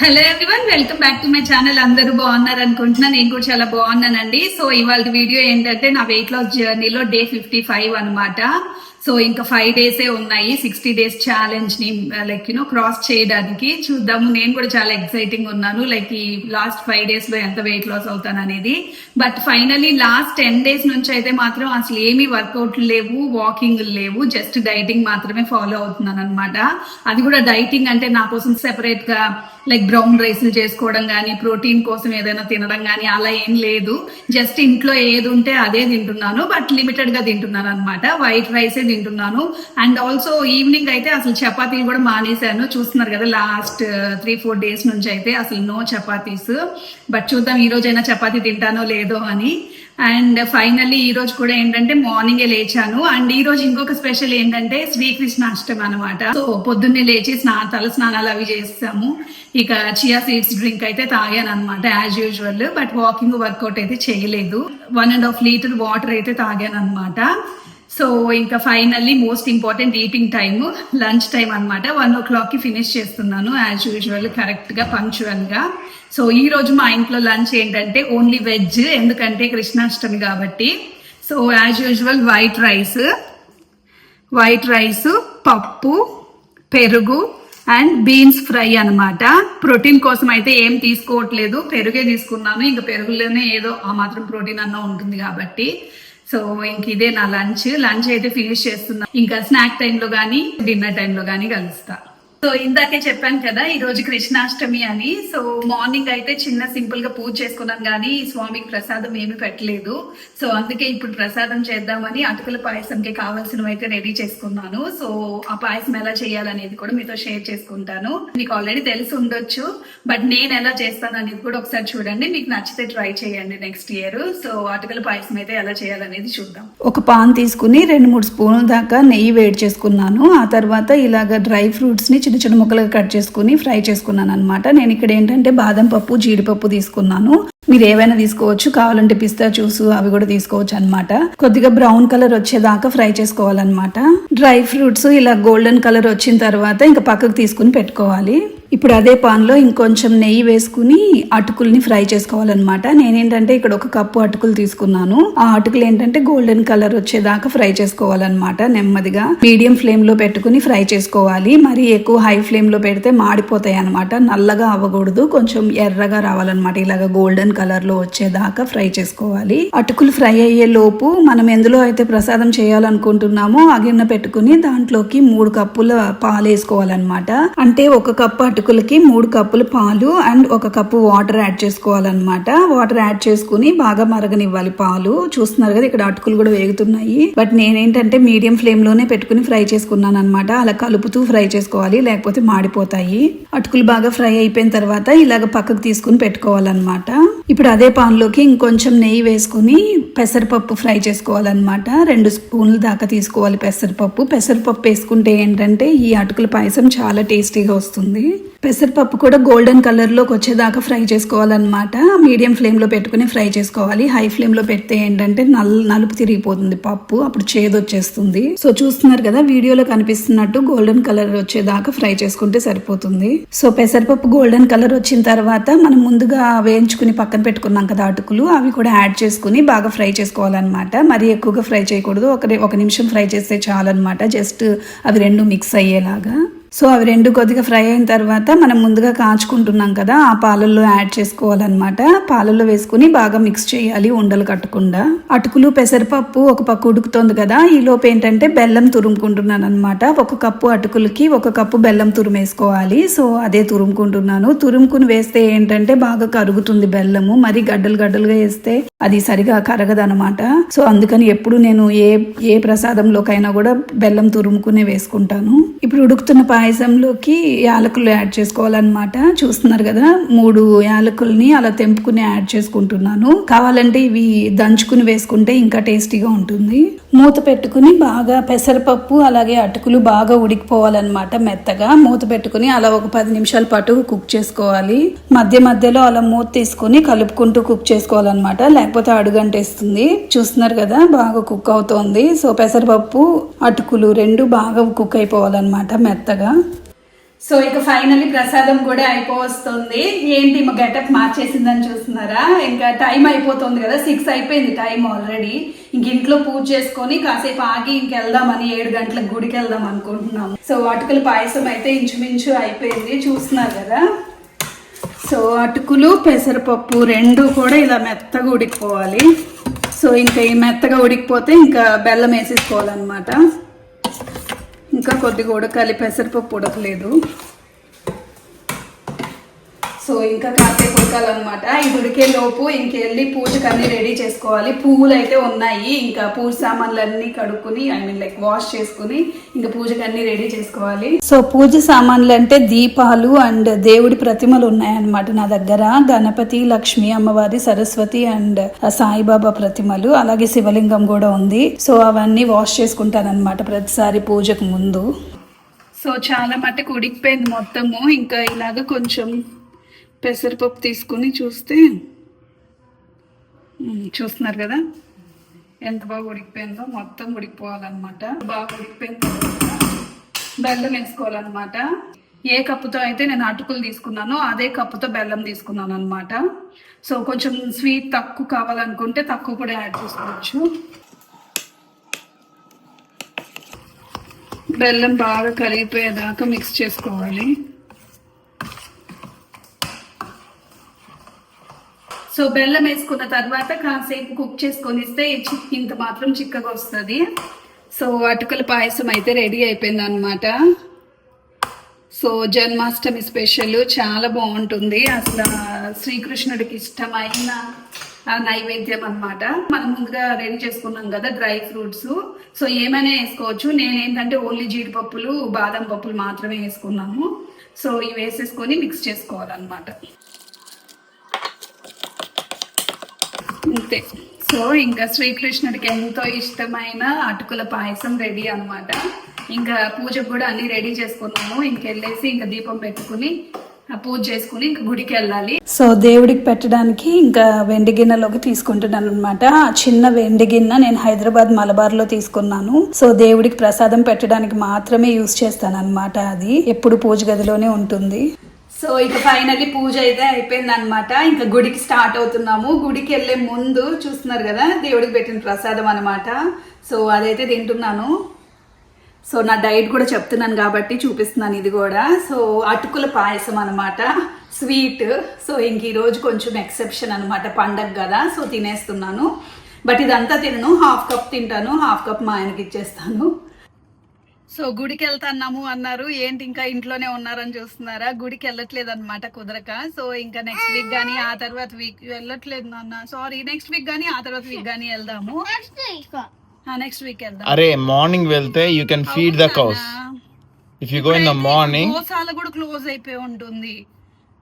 Hello everyone welcome back to my channel అందరూ బాగున్నారు అనుకుంటున్నా. నేను కూడా చాలా బాగున్నానండి. సో ఇవాళ వీడియో ఏంటంటే నా వెయిట్ లాస్ జర్నీలో డే ఫిఫ్టీ ఫైవ్ అనమాట సో ఇంకా ఫైవ్ డేసే ఉన్నాయి. సిక్స్టీ డేస్ ఛాలెంజ్ని లైక్ యూనో క్రాస్ చేయడానికి చూద్దాము. నేను కూడా చాలా ఎక్సైటింగ్ ఉన్నాను. లైక్ ఈ లాస్ట్ ఫైవ్ డేస్లో ఎంత వెయిట్ లాస్ అవుతాను అనేది. But finally last ten days నుంచి అయితే మాత్రం అసలు ఏమీ వర్కౌట్ లేవు వాకింగ్ లేవు. జస్ట్ డైటింగ్ మాత్రమే ఫాలో అవుతున్నాను అనమాట అది కూడా డైటింగ్ అంటే నా కోసం సెపరేట్గా లైక్ బ్రౌన్ రైస్లు చేసుకోవడం కానీ ప్రోటీన్ కోసం ఏదైనా తినడం కానీ అలా ఏం లేదు. జస్ట్ ఇంట్లో ఏది ఉంటే అదే తింటున్నాను. బట్ లిమిటెడ్గా తింటున్నాను అనమాట వైట్ రైసే తింటున్నాను. అండ్ ఆల్సో ఈవినింగ్ అయితే అసలు చపాతీలు కూడా మానేశాను. చూస్తున్నారు కదా లాస్ట్ త్రీ ఫోర్ డేస్ నుంచి అయితే అసలు నో చపాతీస్. బట్ చూద్దాం ఈ రోజైనా చపాతీ తింటానో లేదో అని. అండ్ ఫైనల్లీ ఈ రోజు కూడా ఏంటంటే మార్నింగే లేచాను. అండ్ ఈ రోజు ఇంకొక స్పెషల్ ఏంటంటే శ్రీకృష్ణాష్టమి అనమాట సో పొద్దున్నే లేచి స్నా తల స్నానాలు అవి చేస్తాము ఇక చియా సీడ్స్ డ్రింక్ అయితే తాగాను అనమాట as usual but walking workout అయితే చేయలేదు. One and half litre water అయితే తాగాను అనమాట సో ఇంకా finally most important eating time lunch time అనమాట వన్ ఓ క్లాక్కి ఫినిష్ చేస్తున్నాను యాజ్ యూజువల్ కరెక్ట్గా పంక్చువల్గా. సో ఈ రోజు మా ఇంట్లో లంచ్ ఏంటంటే ఓన్లీ వెజ్ ఎందుకంటే కృష్ణాష్టమి కాబట్టి. So as usual white rice white rice పప్పు పెరుగు అండ్ బీన్స్ ఫ్రై అన్నమాట. ప్రోటీన్ కోసం అయితే ఏం తీసుకోవట్లేదు. పెరుగే తీసుకున్నాను ఇంకా పెరుగులోనే ఏదో ఆ మాత్రం ప్రోటీన్ అన్న ఉంటుంది కాబట్టి. సో ఇంక ఇదే నా లంచ్. లంచ్ అయితే ఫినిష్ చేస్తున్నా. ఇంకా స్నాక్ టైంలో కానీ డిన్నర్ టైంలో కానీ కలుస్తా. సో ఇందాకే చెప్పాను కదా ఈ రోజు కృష్ణాష్టమి అని. సో మార్నింగ్ అయితే చిన్న సింపుల్గా పూజ చేసుకున్నాం కానీ స్వామికి ప్రసాదం ఏమీ పెట్టలేదు. సో అందుకే ఇప్పుడు ప్రసాదం చేద్దామని అటుకుల పాయసంకి కావాల్సినవి అయితే రెడీ చేసుకున్నాను. సో ఆ పాయసం ఎలా చేయాలనేది కూడా మీతో షేర్ చేసుకుంటాను. మీకు ఆల్రెడీ తెలిసి ఉండొచ్చు బట్ నేను ఎలా చేస్తాను అనేది కూడా ఒకసారి చూడండి. మీకు నచ్చితే ట్రై చేయండి నెక్స్ట్ ఇయర్ సో అటుకుల పాయసం అయితే ఎలా చేయాలనేది చూద్దాం. ఒక పాన్ తీసుకుని రెండు మూడు స్పూన్ల దాకా నెయ్యి వేడి చేసుకున్నాను. ఆ తర్వాత ఇలాగ డ్రై ఫ్రూట్స్ని చిన్న చిన్న ముక్కలుగా కట్ చేసుకుని ఫ్రై చేసుకున్నాను అనమాట నేను ఇక్కడ ఏంటంటే బాదం పప్పు జీడిపప్పు తీసుకున్నాను. మీరు ఏవైనా తీసుకోవచ్చు. కావాలంటే పిస్తా జ్యూస్ అవి కూడా తీసుకోవచ్చు అన్నమాట. కొద్దిగా బ్రౌన్ కలర్ వచ్చేదాకా ఫ్రై చేసుకోవాలన్నమాట. డ్రై ఫ్రూట్స్ ఇలా గోల్డెన్ కలర్ వచ్చిన తర్వాత ఇంకా పక్కకు తీసుకుని పెట్టుకోవాలి. ఇప్పుడు అదే పాన్లో ఇంకొంచెం నెయ్యి వేసుకుని అటుకుల్ని ఫ్రై చేసుకోవాలన్నమాట. నేనేంటంటే ఇక్కడ ఒక కప్పు అటుకులు తీసుకున్నాను. ఆ అటుకులు ఏంటంటే గోల్డెన్ కలర్ వచ్చేదాకా ఫ్రై చేసుకోవాలన్నమాట. నెమ్మదిగా మీడియం ఫ్లేమ్లో పెట్టుకుని ఫ్రై చేసుకోవాలి. మరి ఎక్కువ హై ఫ్లేమ్లో పెడితే మాడిపోతాయి అనమాట నల్లగా అవ్వకూడదు. కొంచెం ఎర్రగా రావాలన్నమాట. ఇలాగ గోల్డెన్ కలర్లో వచ్చేదాకా ఫ్రై చేసుకోవాలి. అటుకులు ఫ్రై అయ్యే లోపు మనం ఎందులో అయితే ప్రసాదం చేయాలనుకుంటున్నామో ఆ గిన్నె పెట్టుకుని దాంట్లోకి మూడు కప్పుల పాలు వేసుకోవాలన్నమాట అంటే ఒక కప్పు అటుకులకి మూడు కప్పులు పాలు అండ్ ఒక కప్పు వాటర్ యాడ్ చేసుకోవాలన్నమాట. వాటర్ యాడ్ చేసుకుని బాగా మరగనివ్వాలి పాలు. చూస్తున్నారు కదా ఇక్కడ అటుకులు కూడా వేగుతున్నాయి. బట్ నేనేంటంటే మీడియం ఫ్లేమ్లోనే పెట్టుకుని ఫ్రై చేసుకున్నాను అనమాట అలా కలుపుతూ ఫ్రై చేసుకోవాలి లేకపోతే మాడిపోతాయి. అటుకులు బాగా ఫ్రై అయిపోయిన తర్వాత ఇలాగ పక్కకు తీసుకుని పెట్టుకోవాలన్నమాట. ఇప్పుడు అదే పాన్లోకి ఇంకొంచెం నెయ్యి వేసుకుని పెసరపప్పు ఫ్రై చేసుకోవాలన్నమాట. రెండు స్పూన్లు దాకా తీసుకోవాలి పెసరపప్పు. పెసరపప్పు వేసుకుంటే ఏంటంటే ఈ అటుకుల పాయసం చాలా టేస్టీగా వస్తుంది. పెసరపప్పు కూడా గోల్డెన్ కలర్లోకి వచ్చేదాకా ఫ్రై చేసుకోవాలన్నమాట. మీడియం ఫ్లేమ్లో పెట్టుకుని ఫ్రై చేసుకోవాలి. హై ఫ్లేమ్లో పెడితే ఏంటంటే నల్ నలుపు తిరిగిపోతుంది పప్పు. అప్పుడు చేదు వచ్చేస్తుంది సో చూస్తున్నారు కదా వీడియోలో కనిపిస్తున్నట్టు గోల్డెన్ కలర్ వచ్చేదాకా ఫ్రై చేసుకుంటే సరిపోతుంది. సో పెసరపప్పు గోల్డెన్ కలర్ వచ్చిన తర్వాత మనం ముందుగా వేయించుకుని పక్కన పెట్టుకున్నాం కదా అటుకులు అవి కూడా యాడ్ చేసుకుని బాగా ఫ్రై చేసుకోవాలన్నమాట. మరీ ఎక్కువగా ఫ్రై చేయకూడదు. ఒక ఒక నిమిషం ఫ్రై చేస్తే చాలన్నమాట. జస్ట్ అవి రెండు మిక్స్ అయ్యేలాగా. సో అవి రెండు కొద్దిగా ఫ్రై అయిన తర్వాత మనం ముందుగా కాచుకుంటున్నాం కదా ఆ పాలల్లో యాడ్ చేసుకోవాలన్నమాట. పాలల్లో వేసుకుని బాగా మిక్స్ చేయాలి ఉండలు కట్టకుండా. అటుకులు పెసరపప్పు ఒక పక్క ఉడుకుతోంది కదా ఈ ఏంటంటే బెల్లం తురుముకుంటున్నాను అనమాట ఒక కప్పు అటుకులకి ఒక కప్పు బెల్లం తురుము వేసుకోవాలి సో అదే తురుముకుంటున్నాను. తురుముకుని వేస్తే ఏంటంటే బాగా కరుగుతుంది బెల్లము. మరి గడ్డలు గడ్డలుగా వేస్తే అది సరిగా కరగదనమాట సో అందుకని ఎప్పుడు నేను ఏ ఏ ప్రసాదంలోకైనా కూడా బెల్లం తురుముకునే వేసుకుంటాను. ఇప్పుడు ఉడుకుతున్న పాయసంలోకి యాలకులు యాడ్ చేసుకోవాలన్నమాట. చూస్తున్నారు కదా మూడు యాలకుల్ని అలా తెంపుకుని యాడ్ చేసుకుంటున్నాను. కావాలంటే ఇవి దంచుకుని వేసుకుంటే ఇంకా టేస్టీగా ఉంటుంది. మూత పెట్టుకుని బాగా పెసరపప్పు అలాగే అటుకులు బాగా ఉడికిపోవాలన్నమాట మెత్తగా. మూత పెట్టుకుని అలా ఒక పది నిమిషాల పాటు కుక్ చేసుకోవాలి. మధ్య మధ్యలో అలా మూత తీసుకుని కలుపుకుంటూ కుక్ చేసుకోవాలన్నమాట. లేకపోతే అడుగంటేస్తుంది. చూస్తున్నారు కదా బాగా కుక్ అవుతోంది. సో పెసరపప్పు అటుకులు రెండు బాగా కుక్ అయిపోవాలన్నమాట మెత్తగా. సో ఇక ఫైనల్లీ ప్రసాదం కూడా అయిపోవస్తుంది. ఏంటి మా గెటప్ మార్చేసిందని చూస్తున్నారా? ఇంకా టైం అయిపోతుంది కదా సిక్స్ అయిపోయింది టైం ఆల్రెడీ ఇంక ఇంట్లో పూజ చేసుకొని కాసేపు ఆగి ఇంకెళ్దామని ఏడు గంటలకు గుడికి వెళ్దాం అనుకుంటున్నాము. సో అటుకుల పాయసం అయితే ఇంచుమించు అయిపోయింది చూస్తున్నారు కదా? సో అటుకులు పెసరపప్పు రెండు కూడా ఇలా మెత్తగా ఉడికిపోవాలి. సో ఇంకా ఈ మెత్తగా ఉడికిపోతే ఇంకా బెల్లం వేసేసుకోవాలన్నమాట. ఇంకా కొద్దిగా ఉడకాలి. పెసరపప్పు ఉడకలేదు. సో ఇంకా కాసేపు ఉడకాలన్నమాట ఇది ఉడికే లోపు ఇంకెళ్ళి పూజకు అన్నీ రెడీ చేసుకోవాలి. పువ్వులు అయితే ఉన్నాయి. ఇంకా పూజ సామాన్లు అన్నీ కడుక్కుని ఐ మీన్ లైక్ వాష్ చేసుకుని ఇంకా పూజకు అన్ని రెడీ చేసుకోవాలి. సో పూజ సామాన్లు అంటే దీపాలు అండ్ దేవుడి ప్రతిమలు ఉన్నాయన్నమాట నా దగ్గర. గణపతి లక్ష్మి అమ్మవారి సరస్వతి అండ్ సాయిబాబా ప్రతిమలు. అలాగే శివలింగం కూడా ఉంది. సో అవన్నీ వాష్ చేసుకుంటానమాట ప్రతిసారి పూజకు ముందు. సో చాలా మట్టుకు ఉడికిపోయింది మొత్తము. ఇంకా ఇలాగ కొంచెం పెసరపప్పు తీసుకుని చూస్తే చూస్తున్నారు కదా? ఎంత బాగా ఉడికిపోయిందో మొత్తం ఉడికిపోవాలన్నమాట. బాగా ఉడికిపోయిన బెల్లం వేసుకోవాలన్నమాట. ఏ కప్పుతో అయితే నేను అటుకులు తీసుకున్నానో అదే కప్పుతో బెల్లం తీసుకున్నాను అనమాట సో కొంచెం స్వీట్ తక్కువ కావాలనుకుంటే తక్కువ కూడా యాడ్ చేసుకోవచ్చు. బెల్లం బాగా కరిగిపోయేదాకా మిక్స్ చేసుకోవాలి. సో బెల్లం వేసుకున్న తర్వాత కాసేపు కుక్ చేసుకొని ఇస్తే ఇంత మాత్రం చిక్కగా వస్తుంది. సో అటుకుల పాయసం అయితే రెడీ అయిపోయింది అనమాట సో జన్మాష్టమి స్పెషల్ చాలా బాగుంటుంది. అసలు శ్రీకృష్ణుడికి ఇష్టమైన నైవేద్యం అనమాట మనం ముందుగా రెడీ చేసుకున్నాం కదా డ్రై ఫ్రూట్స్. సో ఏమైనా వేసుకోవచ్చు. నేను ఏంటంటే ఓన్లీ జీడిపప్పులు బాదం పప్పులు మాత్రమే వేసుకున్నాము. సో ఇవి వేసేసుకొని మిక్స్ చేసుకోవాలన్నమాట. అంతే. సో ఇంకా శ్రీకృష్ణుడికి ఎంతో ఇష్టమైన అటుకుల పాయసం రెడీ అనమాట ఇంకా పూజకు కూడా అన్ని రెడీ చేసుకున్నాము. ఇంకెళ్ళేసి ఇంకా దీపం పెట్టుకుని పూజ చేసుకుని ఇంకా గుడికి వెళ్ళాలి. సో దేవుడికి పెట్టడానికి ఇంకా వెండి గిన్నెలోకి తీసుకుంటున్నాను అనమాట ఆ చిన్న వెండి గిన్నె నేను హైదరాబాద్ మలబార్లో తీసుకున్నాను. సో దేవుడికి ప్రసాదం పెట్టడానికి మాత్రమే యూస్ చేస్తాను అనమాట అది. ఎప్పుడు పూజ గదిలోనే ఉంటుంది. సో ఇక ఫైనల్లీ పూజ అయితే అయిపోయింది అనమాట ఇంకా గుడికి స్టార్ట్ అవుతున్నాము. గుడికి వెళ్ళే ముందు చూస్తున్నారు కదా దేవుడికి పెట్టిన ప్రసాదం అనమాట సో అదైతే తింటున్నాను. సో నా డైట్ కూడా చెప్తున్నాను కాబట్టి చూపిస్తున్నాను ఇది కూడా. సో అటుకుల పాయసం అనమాట స్వీట్ సో ఇంక ఈరోజు కొంచెం ఎక్సెప్షన్ అనమాట పండగ కదా సో తినేస్తున్నాను. బట్ ఇదంతా తినను. హాఫ్ కప్ తింటాను. హాఫ్ కప్ మా ఆయనకి ఇచ్చేస్తాను. సో గుడికి వెళ్తున్నాము అన్నారు. ఏంటి ఇంకా ఇంట్లోనే ఉన్నారని చూస్తున్నారా? గుడికి వెళ్ళట్లేదు అనమాట కుదరక. సో ఇంకా నెక్స్ట్ వీక్ కానీ ఆ తర్వాత వీక్ వెళ్ళట్లేదు నాన్న. సారీ నెక్స్ట్ వీక్ కానీ ఆ తర్వాత వీక్ కానీ వెళ్దాము. నెక్స్ట్ వీక్ వెళ్దాం అరే మార్నింగ్ వెళ్తే you can feed the cows if you go in the morning గోశాల కూడా క్లోజ్ అయిపోయి ఉంటుంది.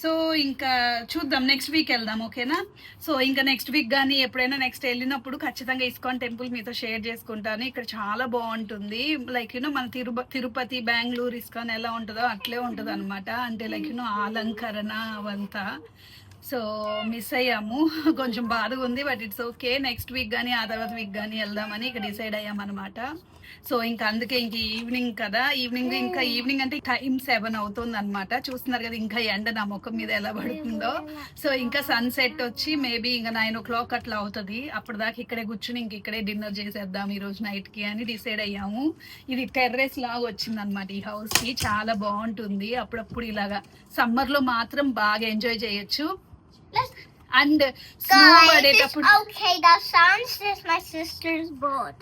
సో ఇంకా చూద్దాం నెక్స్ట్ వీక్ వెళ్దాం ఓకేనా? సో ఇంకా నెక్స్ట్ వీక్ కానీ ఎప్పుడైనా నెక్స్ట్ వెళ్ళినప్పుడు ఖచ్చితంగా ఇస్కాన్ టెంపుల్ మీతో షేర్ చేసుకుంటాను. ఇక్కడ చాలా బాగుంటుంది. లైక్ యూనో మన తిరుప తిరుపతి బెంగళూరు ఇస్కాన్ ఎలా ఉంటుందో అట్లే ఉంటుంది అనమాట అంటే లైక్ యూనో అలంకరణ అవంతా. సో మిస్ అయ్యాము. కొంచెం బాధగా ఉంది but it's okay next week కానీ ఆ తర్వాత వీక్ కానీ వెళ్దామని ఇక డిసైడ్ అయ్యామన్నమాట. సో ఇంకా అందుకే ఇంక ఈవినింగ్ కదా. ఈవినింగ్ ఇంకా ఈవినింగ్ అంటే టైం సెవెన్ అవుతుంది అనమాట చూస్తున్నారు కదా ఇంకా ఎండ నా ముఖం మీద ఎలా పడుతుందో. సో ఇంకా సన్సెట్ వచ్చి మేబీ ఇంకా నైన్ ఓ క్లాక్ అట్లా అవుతుంది. అప్పుడు దాకా ఇక్కడే కూర్చుని ఇంక ఇక్కడే డిన్నర్ చేసేద్దాం ఈ రోజు నైట్కి అని డిసైడ్ అయ్యాము. ఇది టెర్రస్ లాగా వచ్చింది అనమాట ఈ హౌస్కి. చాలా బాగుంటుంది. అప్పుడప్పుడు ఇలాగా సమ్మర్లో మాత్రం బాగా ఎంజాయ్ చేయొచ్చు. అండ్ స్నో పడేటప్పుడు okay. The sun's is my sister's boat.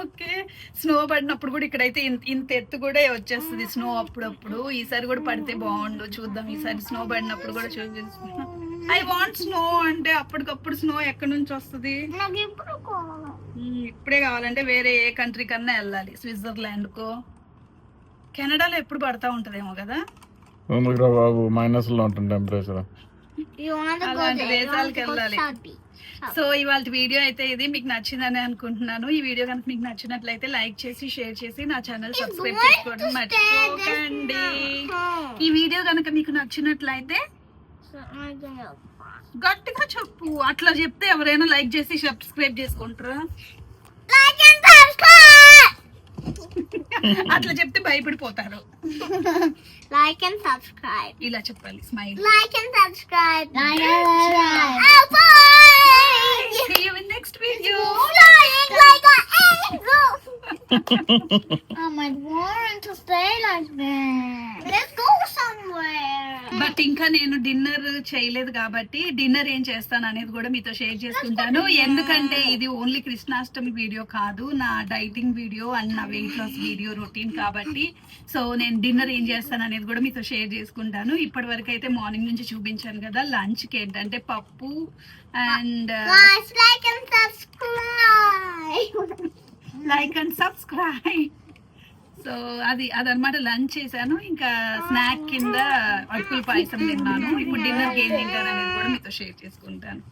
Okay snow పడినప్పుడు కూడా ఇక్కడైతే ఇంత ఎత్తు కూడా వచ్చేస్తుంది. స్నో అప్పుడప్పుడు. ఈసారి కూడా పడితే బాగుండు. చూద్దాం. ఈసారి స్నో పడినప్పుడు కూడా చూపిస్తున్నా ఐ వాంట్ స్నో అంటే అప్పటికప్పుడు స్నో ఎక్కడి నుంచి వస్తుంది? ఇప్పుడే కావాలంటే వేరే ఏ కంట్రీ కన్నా వెళ్ళాలి. స్విట్జర్లాండ్ కో. కెనడాలో ఎప్పుడు పడతా ఉంటదేమో కదా? ఎందుకురా బాబు మైనస్లో ఉంటుంది టెంపరేచర్ అలాంటి దేశాలకు వెళ్ళాలి. సో ఇవాళ వీడియో అయితే ఇది మీకు నచ్చిందని అనుకుంటున్నాను ఈ వీడియో కనుక మీకు నచ్చినట్లయితే లైక్ చేసి షేర్ చేసి నా ఛానల్ సబ్స్క్రైబ్ చేసుకోవడం మర్చిపోకండి. ఈ వీడియో కనుక మీకు నచ్చినట్లయితే. గట్టిగా చెప్పు అట్లా చెప్తే ఎవరైనా లైక్ చేసి సబ్స్క్రైబ్ చేసుకుంటారా! అట్లా చెప్తే భయపడిపోతారు Like and subscribe. ఇలా చెప్పాలి smile Like and subscribe. Like and subscribe. Oh, bye. See you in next video. Flying like an eagle. um, I want to stay like that. Let's go somewhere. But ఇంకా నేను dinner చేయలేదు కాబట్టి dinner ఏం చేస్తాను అనేది కూడా మీతో share చేసుకుంటాను. ఎందుకంటే ఇది ఓన్లీ కృష్ణాష్టమి వీడియో కాదు నా డైటింగ్ వీడియో అండ్ నా వెయిట్ లాస్ వీడియో రొటీన్ కాబట్టి. సో నేను డిన్నర్ ఏం చేస్తాను అనేది కూడా మీతో షేర్ చేసుకుంటాను. ఇప్పటి వరకు అయితే మార్నింగ్ నుంచి చూపించాను కదా లంచ్కి ఏంటంటే పప్పు and. Like and subscribe so అది అదనమాట లంచ్ చేశాను. ఇంకా స్నాక్ కింద అటుకుల పాయసం తిన్నాను. ఇప్పుడు డిన్నర్ ఏం తింటాను అనేది కూడా మీతో షేర్ చేసుకుంటాను.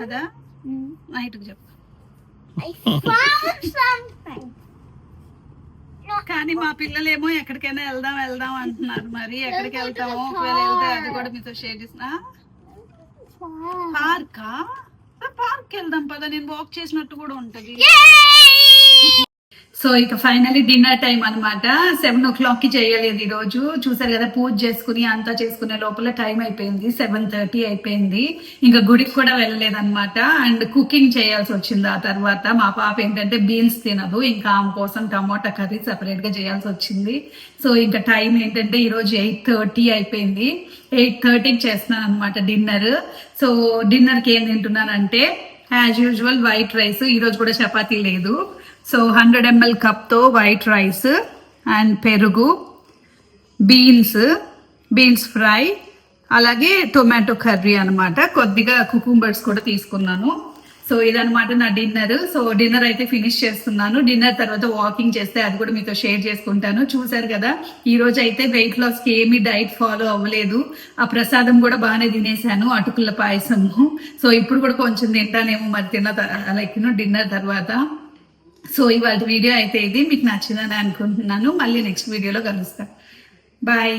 కదా? నైట్కి చెప్తా కానీ మా పిల్లలేమో ఎక్కడికైనా వెళ్దాం వెళ్దాం అంటున్నారు. మరి ఎక్కడికి వెళ్తామో ఒకవేళ వెళ్తే అది కూడా మీతో షేర్ చేసిన పార్కా? పార్క్ వెళ్దాం పద నేను వాక్ చేసినట్టు కూడా ఉంటది. సో ఇక ఫైనలీ డిన్నర్ టైం అనమాట సెవెన్ ఓ క్లాక్కి చేయలేదు ఈరోజు. చూసారు కదా పూజ చేసుకుని అంతా చేసుకునే లోపల టైం అయిపోయింది. సెవెన్ థర్టీ అయిపోయింది. ఇంకా గుడికి కూడా వెళ్ళలేదు అనమాట అండ్ కుకింగ్ చేయాల్సి వచ్చింది ఆ తర్వాత. మా పాప ఏంటంటే బీన్స్ తినదు. ఇంకా ఆమె కోసం టమోటా కర్రీ సెపరేట్గా చేయాల్సి వచ్చింది. సో ఇంకా టైం ఏంటంటే ఈరోజు ఎయిట్ థర్టీ అయిపోయింది. ఎయిట్ థర్టీకి చేస్తున్నాను అనమాట డిన్నర్ సో డిన్నర్కి ఏం తింటున్నానంటే యాజ్ యూజువల్ వైట్ రైస్ ఈరోజు కూడా చపాతీ లేదు. సో హండ్రెడ్ ఎంఎల్ కప్తో వైట్ రైస్ అండ్ పెరుగు బీన్స్ బీన్స్ ఫ్రై అలాగే టొమాటో కర్రీ అనమాట కొద్దిగా కుకుంబర్స్ కూడా తీసుకున్నాను. సో ఇదనమాట నా డిన్నర్ సో డిన్నర్ అయితే ఫినిష్ చేస్తున్నాను. డిన్నర్ తర్వాత వాకింగ్ చేస్తే అది కూడా మీతో షేర్ చేసుకుంటాను. చూసారు కదా ఈ రోజు అయితే వెయిట్ లాస్కి ఏమీ డైట్ ఫాలో అవ్వలేదు. ఆ ప్రసాదం కూడా బాగానే తినేసాను అటుకుల పాయసము. సో ఇప్పుడు కూడా కొంచెం తింటానేమో మరి తిన్న లైక్ డిన్నర్ తర్వాత. సో ఇవాళ వీడియో అయితే ఇది. మీకు నచ్చిందని అనుకుంటున్నాను. మళ్ళీ నెక్స్ట్ వీడియోలో కలుస్తాను బాయ్